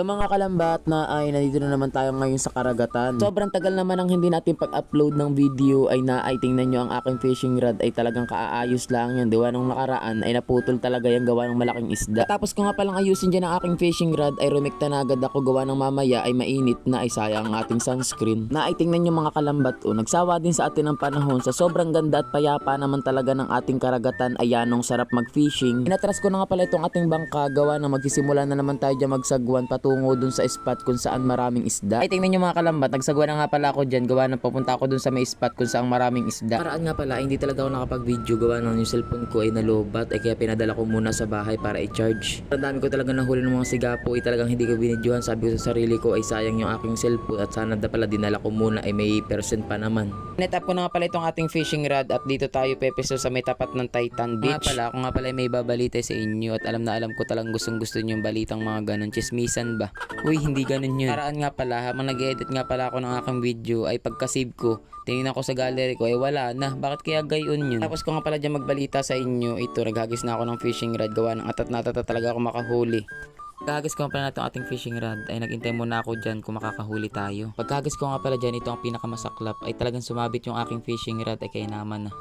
So mga kalambat na ay nandito na naman tayo ngayon sa karagatan. Sobrang tagal naman ang hindi natin pag-upload ng video ay na ay tingnan nyo ang aking fishing rod ay talagang kaaayos lang yan. Diwa nung nakaraan ay naputol talaga yung gawa ng malaking isda. Tapos ko nga palang ayusin dyan ang aking fishing rod ay rumikta na agad ako gawa ng mamaya ay mainit na ay sayang ang ating sunscreen. Na ay tingnan nyo mga kalambat o nagsawa din sa atin ng panahon sa sobrang ganda at payapa naman talaga ng ating karagatan ay yanong sarap mag-fishing. Inatras ko na nga pala itong ating bangka gawa na magsisimula na naman tayo dyan magsagwan patungo dun sa spot kung saan maraming isda. Ay tingnan nyo mga kalambat, nagsagwan na nga pala ako dyan gawa na papunta ako dun sa may spot kung saan maraming isda. Paraan nga pala, hindi talaga ako nakapag-video gawa ng yung cellphone ko ay nalobat ay kaya pinadala ko muna sa bahay para i-charge. Ang dami ko talaga nahuli ng mga sigapo ay talagang hindi ko binidyohan. Sabi ko sa sarili ko ay sayang yung aking cellphone at sana da pala dinala ko muna ay may percent pa naman. Net up ko na nga pala itong ating fishing rod at dito tayo pepeso sa may tapat ng Titan Beach. Nga pala, ako nga pala ay may babalita sa inyo at alam na alam ko talagang gustong gusto nyo yung balitang mga ganun. Chismisan ba? Uy, hindi ganun yun. Paraan nga pala, habang nag-edit nga pala ako ng aking video ay pagka-save ko, tingnan ko sa gallery ko, eh wala na. Bakit kaya gayon yun? Tapos ko nga pala dyan magbalita sa inyo, ito, naghagis na ako ng fishing rod, gawa ng atat na atat talaga ako makahuli. Pagkahagis ko nga pala natin ating fishing rod ay naghintay muna ako dyan kung makakahuli tayo. Pagkahagis ko nga pala dyan, ito ang pinakamasaklap ay talagang sumabit yung aking fishing rod ay kaya naman na.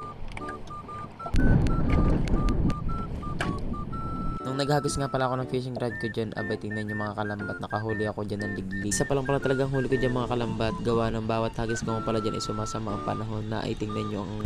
Nung naghagis nga pala ako ng fishing rod ko dyan, abay tingnan yung mga kalambat, nakahuli ako dyan ng liglig. Isa pa lang pala talagang huli ko dyan mga kalambat, gawa ng bawat hagis ko pala dyan ay sumasama ang panahon na ay tingnan nyo ang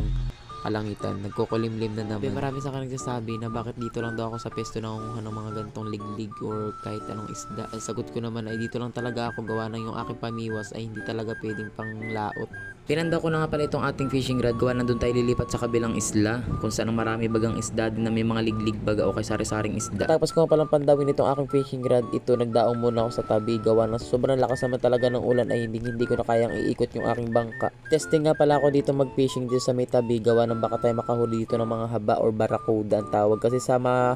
kalangitan, nagkukulimlim na naman. Marami sa akin nagsasabi na bakit dito lang daw ako sa pesto nangunguha ng mga gantong liglig or kahit anong isda. Ang sagot ko naman ay dito lang talaga ako gawa ng yung aking pamiwas ay hindi talaga pwedeng panglaot. Pinanda ko na nga pala itong ating fishing rod gawa na doon tayo lilipat sa kabilang isla kung saan ang marami bagang isda din na may mga liglig baga o kay sari-saring isda. Tapos ko nga palang pandawin itong aking fishing rod ito nagdaong muna ako sa tabi gawa na sobrang lakas naman talaga ng ulan ay hindi hindi ko na kayang iikot yung aking bangka. Testing nga pala ako dito mag-fishing dito sa may tabi gawa ng baka tayo makahuli dito ng mga haba or barakuda ang tawag kasi sa mga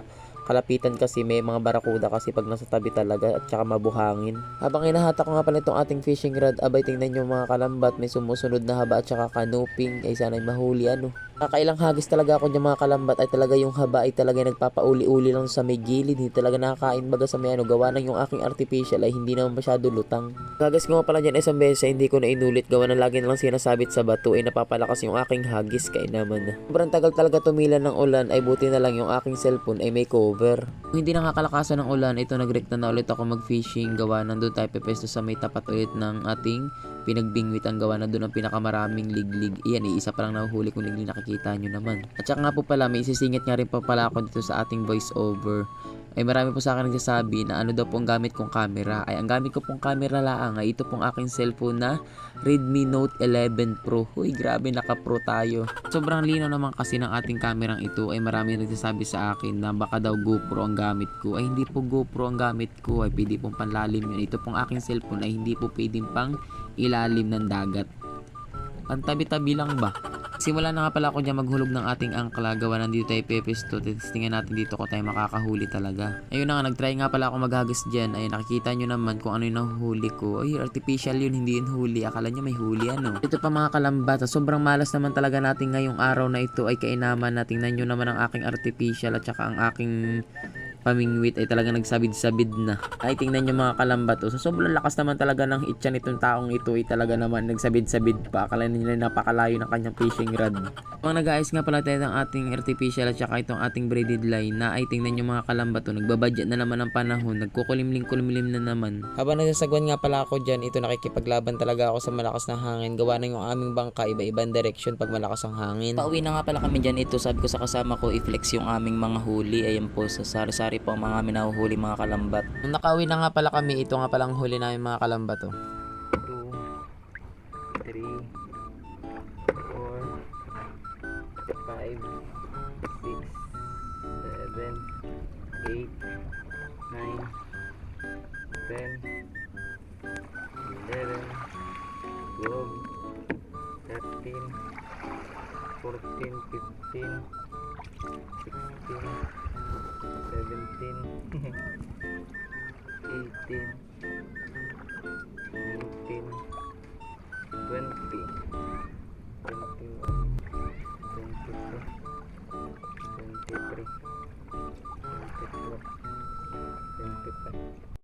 kalapitan kasi may mga barakuda kasi pag nasa tabi talaga at saka mabuhangin. Habang inahata ko nga pala itong ating fishing rod, abay tingnan yung mga kalambat, may sumusunod na haba at saka canoping, ay sana'y mahuli ano. Nakailang hagis talaga ako ng mga kalambat ay talaga yung haba ay talaga nagpapauli-uli lang sa may gilid, hindi talaga nakakain baga sa may ano, gawa ng yung aking artificial ay hindi naman masyado lutang. Hagis ko nga pala dyan isang beses ay hindi ko na inulit, gawa na lagi na lang sinasabit sa bato ay napapalakas yung aking hagis kay naman na. Sobrang tagal talaga tumila ng ulan ay buti na lang yung aking cellphone ay may cover. Kung hindi nakakalakasan ng ulan, ito nagrekta na ulit ako mag-fishing, gawa nandun tayo pepesto sa may tapat ulit ng ating pinagbingwit ang gawa na doon ang pinakamaraming liglig. Iyan, eh, isa pa lang nahuhuli kong liglig nakikita nyo naman. At saka nga po pala, may isisingit nga rin pa pala ako dito sa ating voice over. Ay marami po sa akin nagsasabi na ano daw po ang gamit kong camera. Ay ang gamit ko pong camera lang ay ito pong aking cellphone na Redmi Note 11 Pro. Uy, grabe naka-pro tayo. Sobrang lino naman kasi ng ating kamerang ito ay marami nagsasabi sa akin na baka daw GoPro ang gamit ko. Ay hindi po GoPro ang gamit ko. Ay pwede pong panlalim yun. Ito pong aking cellphone ay hindi po pwedeng pang ilalim ng dagat. Pantabi-tabi lang ba? Simula na nga pala ako dyan maghulog ng ating angkla. Gawa nandito tayo pepesto. Testingan natin dito kung tayo makakahuli talaga. Ayun na nga, nagtry nga pala ako maghagis dyan. Ay nakikita nyo naman kung ano yung nahuhuli ko. Ay, artificial yun, hindi yun huli. Akala nyo may huli ano. Ito pa mga kalambata. Sobrang malas naman talaga natin ngayong araw na ito ay kainaman na. Tingnan nyo naman ang aking artificial at saka ang aking pamingwit ay talaga nagsabid-sabid na. Ay tingnan nyo mga kalambat. So sobrang lakas naman talaga ng itcha nitong taong ito ay talaga naman nagsabid-sabid pa. Akala nila napakalayo ng kanyang fishing rod. Mga nag-ayos nga pala tayo ng ating artificial at saka itong ating braided line na ay tingnan nyo mga kalambat to. Nagbabadget na naman ang panahon. Nagkukulimlim-kulimlim na naman. Habang nagsasagwan nga pala ako dyan, ito nakikipaglaban talaga ako sa malakas na hangin. Gawa na yung aming bangka iba-ibang direction pag malakas ang hangin. Pauwi na nga pala kami dyan ito. Sabi ko sa kasama ko i-flex yung aming mga huli. Ayan po sa sari-sari po ang mga aming nahuhuli mga kalambat. Nung nakauwi na nga pala kami, ito nga palang huli namin mga kalambat oh. 2, 3, 4, 5, 6, 7, 8, 9, 10, 11, 12, 13, 14, 15, 16,